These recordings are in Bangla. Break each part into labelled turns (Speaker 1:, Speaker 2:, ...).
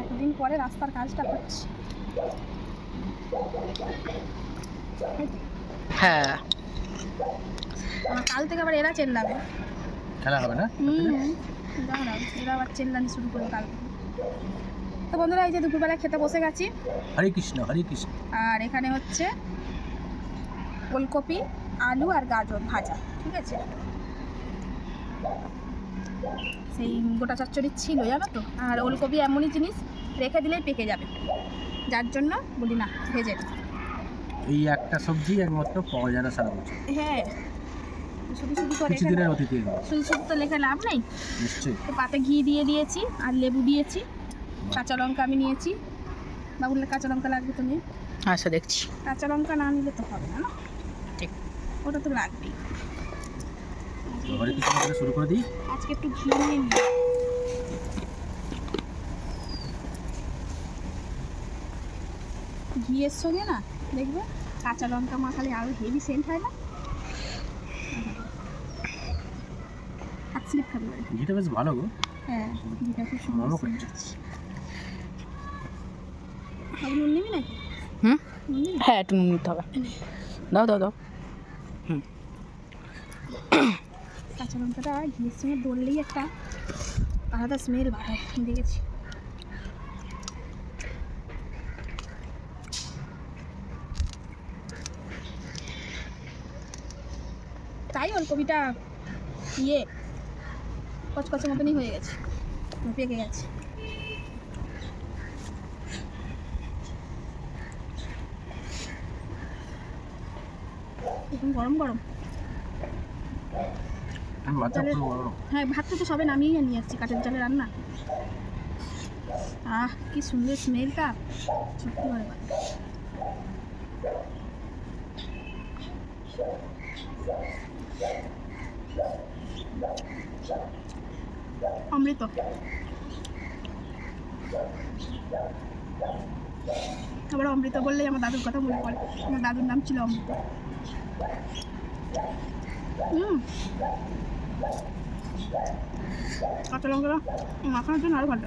Speaker 1: এতদিন পরে রাস্তার কাজটা করছি।
Speaker 2: হ্যাঁ।
Speaker 1: আমার কাল থেকে আবার এরা চেল্লাবে।
Speaker 3: খেলা হবে না?
Speaker 1: হুম দাঁড়াও এরা আবার চেল্লানি শুরু করবে কাল থেকে। তো বন্ধুরা এই যে দুপুরবেলা খেতে বসে গেছি।
Speaker 3: হরে কৃষ্ণ হরে কৃষ্ণ।
Speaker 1: আর এখানে হচ্ছে ফুলকপি আলু আর গাজর ভাজা ঠিক আছে? সেই গোটা চচ্চড়ি ছিল জানো তো? আর ওলকপি এমনই জিনিস রেখে দিলেই পেকে যাবে। যার জন্য বলি না ভেজে।
Speaker 3: এই একটা সবজি একমাত্র পাওয়া যায় না সারা বছর।
Speaker 1: হ্যাঁ। শুধু শুধু তো শুধু শুধু লেখে লাভ নেই?
Speaker 3: নিশ্চয়ই।
Speaker 1: তো পাতে ঘি দিয়ে দিয়েছি আর লেবু দিয়েছি কাঁচা লঙ্কা আমি নিয়েছি। কাঁচা লঙ্কা লাগবে তো নিয়ে
Speaker 2: আচ্ছা দেখছি।
Speaker 1: কাঁচা লঙ্কা না নিলে তো হবে না না?
Speaker 2: ঠিক।
Speaker 1: ওটা তো লাগবেই।
Speaker 3: শুরু করে দিই।
Speaker 1: আজকে একটু ঘি নিয়ে নিই। ঘিয়ের সঙ্গে না দেখবে কাঁচা লঙ্কা মাখালে আরও হেভি সেন্ট হয় না? হাত স্লিপ খাবে
Speaker 3: ঘিটা বেশ ভালো গো।
Speaker 1: হ্যাঁ ঘিটা খুব সুন্দর নুন নিবি নাকি?
Speaker 2: হুম? হ্যাঁ একটু নুন নিতে হবে। দাও দাও দাও।
Speaker 1: কাঁচা লঙ্কাটা ঘিয়ের সঙ্গে দললেই একটা আলাদা স্মেল বার হয় দেখেছি। তাই ওলকপিটা ইয়ে কচকচে মতনই হয়ে গেছে পেকে গেছে। গরম গরম
Speaker 3: আমি বাচ্চা
Speaker 1: তাহলে-
Speaker 3: পুরো বড়
Speaker 1: হ্যাঁ ভাতটা তো সবে নামিয়ে নিয়ে যাচ্ছি কাঠের জালে রান্না। আহ কি সুন্দর স্মেলটা সত্যি ভালো। অমৃত। আবার অমৃত বললেই আমার দাদুর কথা মনে পড়ে। আমার দাদুর নাম ছিল অমৃত। হুম কাঁচা লঙ্কা মাখানোর জন্য আরও ভালো।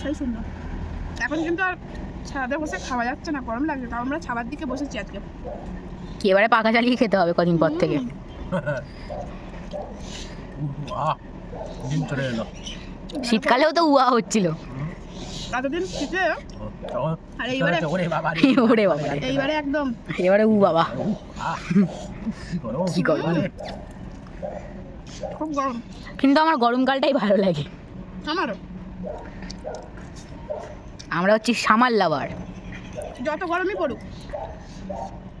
Speaker 1: সেই সুন্দর। এখন কিন্তু আর ছাদে বসে খাওয়া যাচ্ছে না গরম লাগছে তাও আমরা ছাবার দিকে বসেছি আজকে।
Speaker 2: কি এবারে পাখা চালিয়ে খেতে হবে কদিন পর থেকে। শীতকালেও তো উয়া হচ্ছিল।
Speaker 1: এতদিন শীতে? আর এইবারে
Speaker 3: ওরে বাবা।
Speaker 1: এইবারে একদম।
Speaker 2: এবারে উ বাবা।
Speaker 3: কি করো
Speaker 1: খুব গরম।
Speaker 2: কিন্তু আমার গরমকালটাই ভালো লাগে।
Speaker 1: আমারও।
Speaker 2: আমরা হচ্ছি সামার লাভার।
Speaker 1: যত গরমই পড়ুক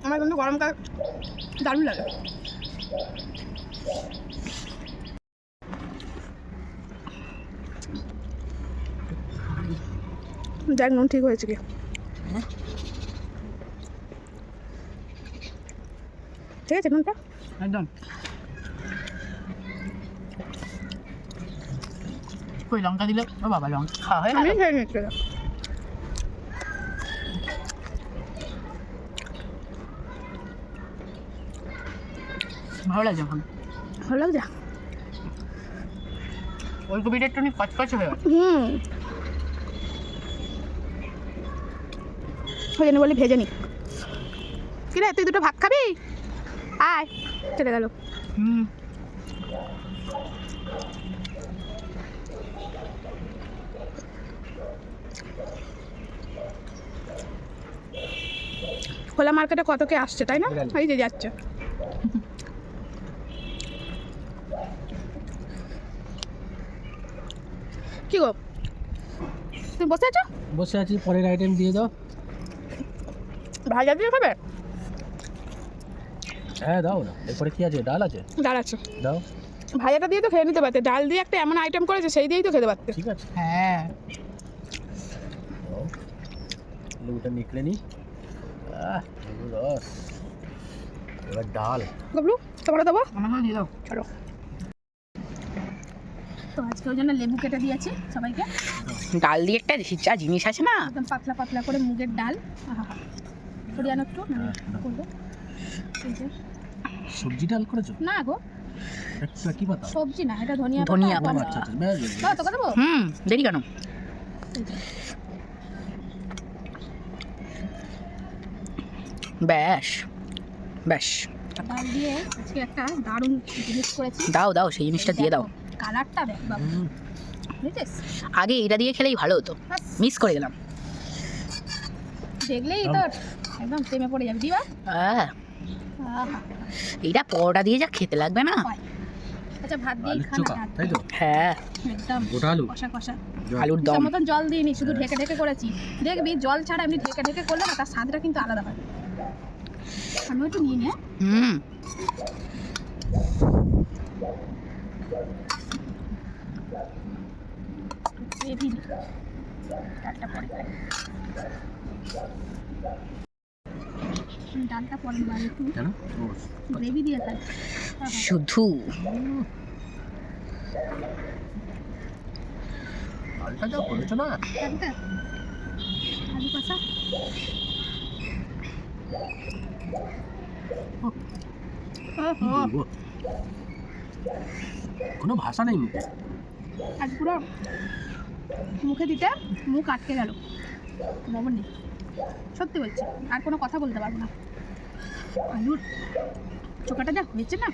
Speaker 1: আমার কিন্তু গরমকাল দারুণ লাগে। দেখ নুন ঠিক হয়েছে কি? ঠিক আছে নুনটা?
Speaker 2: একদম। কই লঙ্কা দিলে? ও বাবা লঙ্কা খাওয়া হয়ে
Speaker 1: আমি খেয়ে নিচ্ছি।
Speaker 2: ভালো লাগছে এখন?
Speaker 1: ভালো লাগছে?
Speaker 2: ওলকপিটা একটু কচকচ হয়ে
Speaker 1: হুম। ওই জন্য বলি ভেজে নি কিরে তুই দুটো ভাত খাবি? আয় চলে গেল।
Speaker 2: হুম।
Speaker 1: খোলা মার্কেটে কত কে আসছে তাই না। এই যে যাচ্ছে। কি গো? তুমি বসে আছো?
Speaker 3: বসে আছি পরের আইটেম দিয়ে দাও।
Speaker 1: ভাজা দিয়ে খাবে?
Speaker 3: হ্যাঁ দাও না। এরপরে কি আছে? ডাল আছে?
Speaker 1: দাঁড়াচ্ছে
Speaker 3: দাও।
Speaker 1: ভাজাটা দিয়ে তো খেয়ে নিতে পারতে। ডাল দিয়ে একটা এমন আইটেম করেছে সেই দিয়েই তো খেতে পারতে।
Speaker 3: ঠিক আছে।
Speaker 2: হ্যাঁ।
Speaker 3: লেবুটা নিকলে নি। রস। এবার ডাল।
Speaker 1: গবলু তোমার দেবো?
Speaker 2: আমার দিয়ে দাও।
Speaker 1: চলো। তো আজকে ওই জন্য লেবু কেটে দিয়েছি সবাইকে।
Speaker 2: ডাল দিয়ে একটা যা জিনিস আছে না?
Speaker 1: একদম পাতলা পাতলা করে মুগের ডাল। আহা সরিয়ে একটু না
Speaker 3: হ্যাঁ,
Speaker 1: করব। এই যে।
Speaker 3: সবজি ডাল করেছ?
Speaker 1: না গো।
Speaker 3: একটা কি পাতা?
Speaker 1: সবজি না এটা ধনিয়া
Speaker 2: ধনিয়া
Speaker 1: টমেটো।
Speaker 3: আচ্ছা আচ্ছা
Speaker 1: দেবো?
Speaker 2: হুম দেরি কেন? ব্যাস ব্যাস
Speaker 1: ডাল দিয়ে আজকে একটা দারুণ জিনিস করেছি।
Speaker 2: দাও দাও সেই জিনিসটা দিয়ে দাও।
Speaker 1: কালারটা দেখ বাবু।
Speaker 2: আগে এটা দিয়ে খেলেই ভালো হতো। মিস করে গেলাম
Speaker 1: দেখলেই তো একদম প্রেমে পড়ে যাবে দিবা?
Speaker 2: আহ,
Speaker 1: আহা,
Speaker 2: এইটা পরোটা দিয়ে যা খেতে লাগবে না?
Speaker 1: হয়। আচ্ছা ভাত দিয়ে খানা
Speaker 3: তাই তো?
Speaker 2: হ্যাঁ।
Speaker 1: একদম।
Speaker 3: গোটা আলু?
Speaker 1: কষা কষা।
Speaker 2: আলুর দম।
Speaker 1: মতন জল দিইনি শুধু ঢেকে ঢেকে করেছি। দেখবি জল ছাড়া এমনি ঢেকে ঢেকে করলে না তার স্বাদটা কিন্তু আলাদা হয়। আমি একটু নিয়ে নে।
Speaker 2: হুম।
Speaker 1: ডালটা পরে। ডালটা
Speaker 2: শুধু।
Speaker 3: যা না? কোনো ভাষা নেই মুখে।
Speaker 1: আজ পুরো মুখে দিতে মুখ আটকে গেল। লবণ নেই। সত্যি বলছি আর কোনো কথা বলতে পারব না। আলুর চোখাটা যা হয়েছে না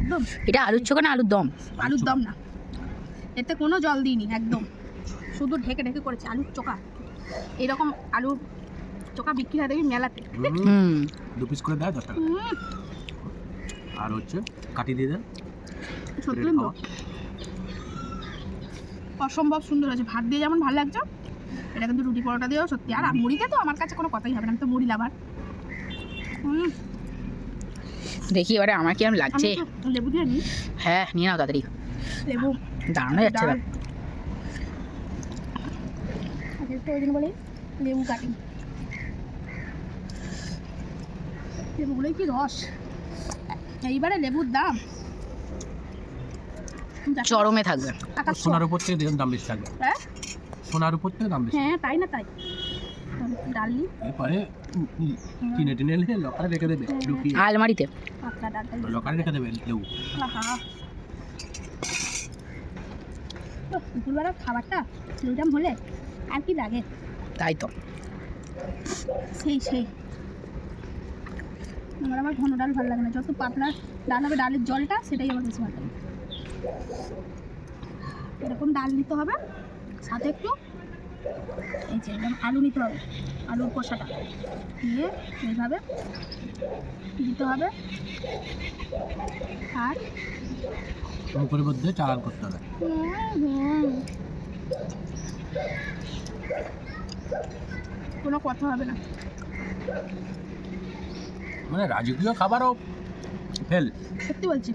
Speaker 1: একদম।
Speaker 2: এটা আলুর চোখা না আলুর দম?
Speaker 1: আলুর দম না। এতে কোনো জল দিইনি একদম। শুধু ঢেকে ঢেকে করেছে আলুর চোখা। এরকম আলুর চোখা বিক্রি হয় দেখি মেলাতে।
Speaker 3: হুম,
Speaker 2: হুম।
Speaker 3: দু পিস করে দেয় দশ টাকা আর হচ্ছে কাটি দিয়ে দেন
Speaker 1: সত্যি। অসম্ভব সুন্দর হয়েছে। ভাত দিয়ে যেমন ভালো লাগছে এটা কিন্তু রুটি পরোটা দিয়েও সত্যি। আর মুড়িতে তো আমার কাছে কোনো কথাই হবে না আমি তো মুড়ি লাভার। হুম
Speaker 2: দেখি এবারে আমার
Speaker 1: আমি
Speaker 2: লাগছে
Speaker 1: লেবু দিয়ে নিই।
Speaker 2: হ্যাঁ নিয়ে নাও তাড়াতাড়ি।
Speaker 1: লেবু।
Speaker 2: হয়ে যাচ্ছে
Speaker 1: ওই জন্য বলি লেবু কাটি। লেবুগুলোই কি রস? এইবারে লেবুর দাম।
Speaker 2: চরমে থাকবে।
Speaker 3: সোনার উপর থেকে দাম বেশি থাকবে।
Speaker 1: হ্যাঁ?
Speaker 3: সোনার উপর থেকে দাম বেশি।
Speaker 1: হ্যাঁ তাই না তাই? ডালি
Speaker 3: এরপরে কিনে টিনে এলে লকারে রেখে দেবে লুকিয়ে
Speaker 2: আলমারিতে।
Speaker 1: পাতলা ডালটা
Speaker 3: লকারে রেখে দেবে লেবু
Speaker 1: দুপুরবেলা খাবারটা দুইটাম হলে আর কি লাগে?
Speaker 2: তাই তো।
Speaker 1: সেই সেই। আমার আবার ঘন ডাল ভালো লাগে না যত পাতলা ডাল হবে ডালের জলটা সেটাই আমার বেশি ভালো লাগে। এরকম ডাল নিতে হবে। সাথে একটু এই যে আলু নিতে হবে আলুর কষাটা। দিয়ে এইভাবে দিতে হবে। আর
Speaker 3: মধ্যে চালান করতে হবে।
Speaker 1: কোনো কথা হবে না।
Speaker 3: মানে রাজকীয় খাবারও ফেল
Speaker 1: সত্যি বলছি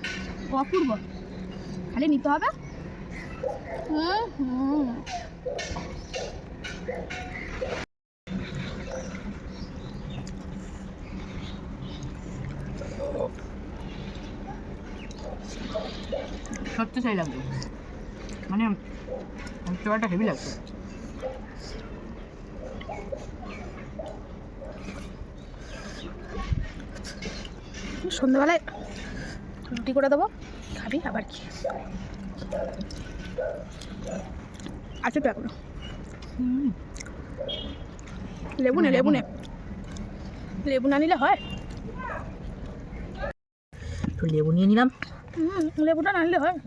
Speaker 1: অপূর্ব। খালি নিতে হবে।
Speaker 2: সত্যি সেই লাগবে। মানে চোখাটা হেভি লাগছে
Speaker 1: সন্ধ্যেবেলায় রুটি করে দেবো খাবি আবার কি আছে তো এখনও। লেবু নে লেবু নে লেবু না নিলে হয়?
Speaker 2: একটু লেবু নিয়ে নিলাম।
Speaker 1: লেবুটা না নিলে হয়?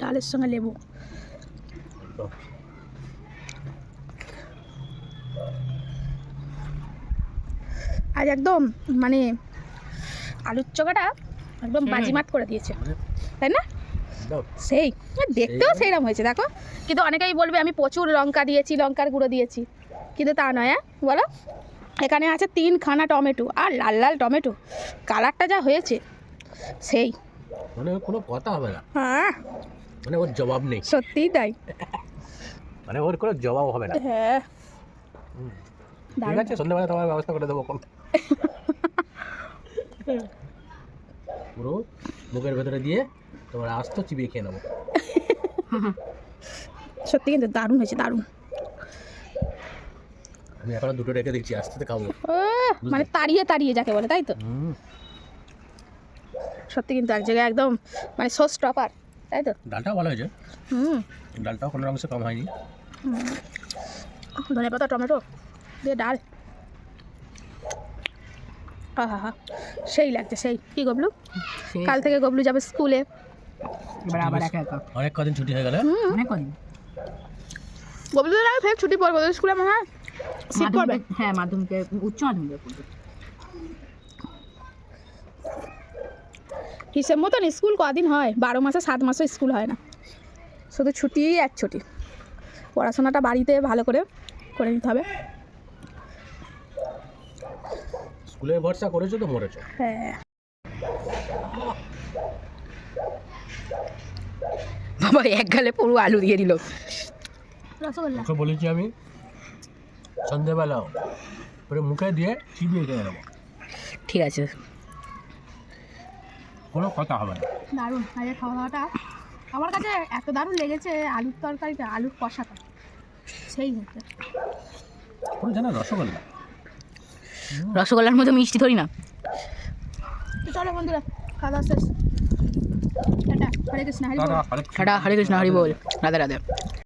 Speaker 1: ডালের সঙ্গে লেবু। আজ একদম মানে আলুর চোখাটা একদম। বাজিমাত করে দিয়েছে। তাই না। সেই দেখতেও সেইরকম হয়েছে দেখো। কিন্তু অনেকেই বলবে আমি প্রচুর লঙ্কা দিয়েছি লঙ্কার গুঁড়ো দিয়েছি। কিন্তু তা নয় হ্যাঁ বলো। এখানে আছে তিনখানা টমেটো আর লাল লাল টমেটো। কালারটা যা হয়েছে সেই।
Speaker 3: মানে কোনো কথা হবে না।
Speaker 1: হ্যাঁ।
Speaker 3: মানে ওর জবাব নেই।
Speaker 1: সত্যিই তাই।
Speaker 3: মানে ওর কোনো জবাব হবে না।
Speaker 1: হ্যাঁ।
Speaker 3: ঠিক আছে সন্ধ্যেবেলা তোমার ব্যবস্থা করে দেবো পুরো মুখের ভেতরে দিয়ে তোমার আস্ত চিবিয়ে খেয়ে নেব।
Speaker 1: সত্যি কিন্তু দারুণ হয়েছে দারুণ।
Speaker 3: আমি এখনও দুটো রেখে দিচ্ছি আস্তে আস্তে খাব
Speaker 1: মানে তাড়িয়ে তাড়িয়ে যাকে বলে তাই তো? সত্যি কিন্তু এক জায়গায় একদম মানে সো স্টপার তাই তো?
Speaker 3: ডালটাও ভালো হয়েছে।
Speaker 1: হুম।
Speaker 3: ডালটাও কোনো অংশে কম হয়নি।
Speaker 1: ধনে পাতা টমেটো দিয়ে ডাল। হা হা সেই লাগছে সেই। কি গবলু? কাল থেকে গবলু যাবে স্কুলে।
Speaker 2: এবার আবার একা একা।
Speaker 3: অনেক কদিন ছুটি হয়ে গেল।
Speaker 2: অনেক কদিন।
Speaker 1: তো ফের ছুটি পড়বে স্কুলে মনে হয়? শীত পড়বে?
Speaker 2: হ্যাঁ মাধ্যমিকে উচ্চ মাধ্যমিকে পড়বে।
Speaker 1: হিসেব মতন স্কুল কদিন হয়? বারো মাসে সাত মাসে স্কুল হয় না। শুধু ছুটি এক ছুটি। পড়াশোনাটা বাড়িতে ভালো করে করে নিতে হবে।
Speaker 3: স্কুলে ভরসা করেছ তো মরেছো?
Speaker 1: হ্যাঁ। বাবা এক গালে পুরো আলু দিয়ে দিল। রসগোল্লা।
Speaker 3: ওকে বলেছি আমি? সন্ধেবেলাও পরে মুখে দিয়ে চিবিয়ে খেয়ে নেব
Speaker 2: ঠিক আছে।
Speaker 3: কোনো কথা হবে না।
Speaker 1: দারুণ। আজকে খাওয়া দাওয়াটা আমার কাছে এত দারুণ লেগেছে আলুর তরকারিটা আলুর কষাটা। সেই হচ্ছে
Speaker 3: কোনো জানা রসগোল্লা।
Speaker 2: রসগোল্লার মতো মিষ্টি ধরি না।
Speaker 1: চলো বন্ধুরা খাওয়া দাওয়া শেষ টাটা হরে কৃষ্ণ হরি বল।
Speaker 2: টাটা হরে কৃষ্ণ হরি বল। রাধে রাধে।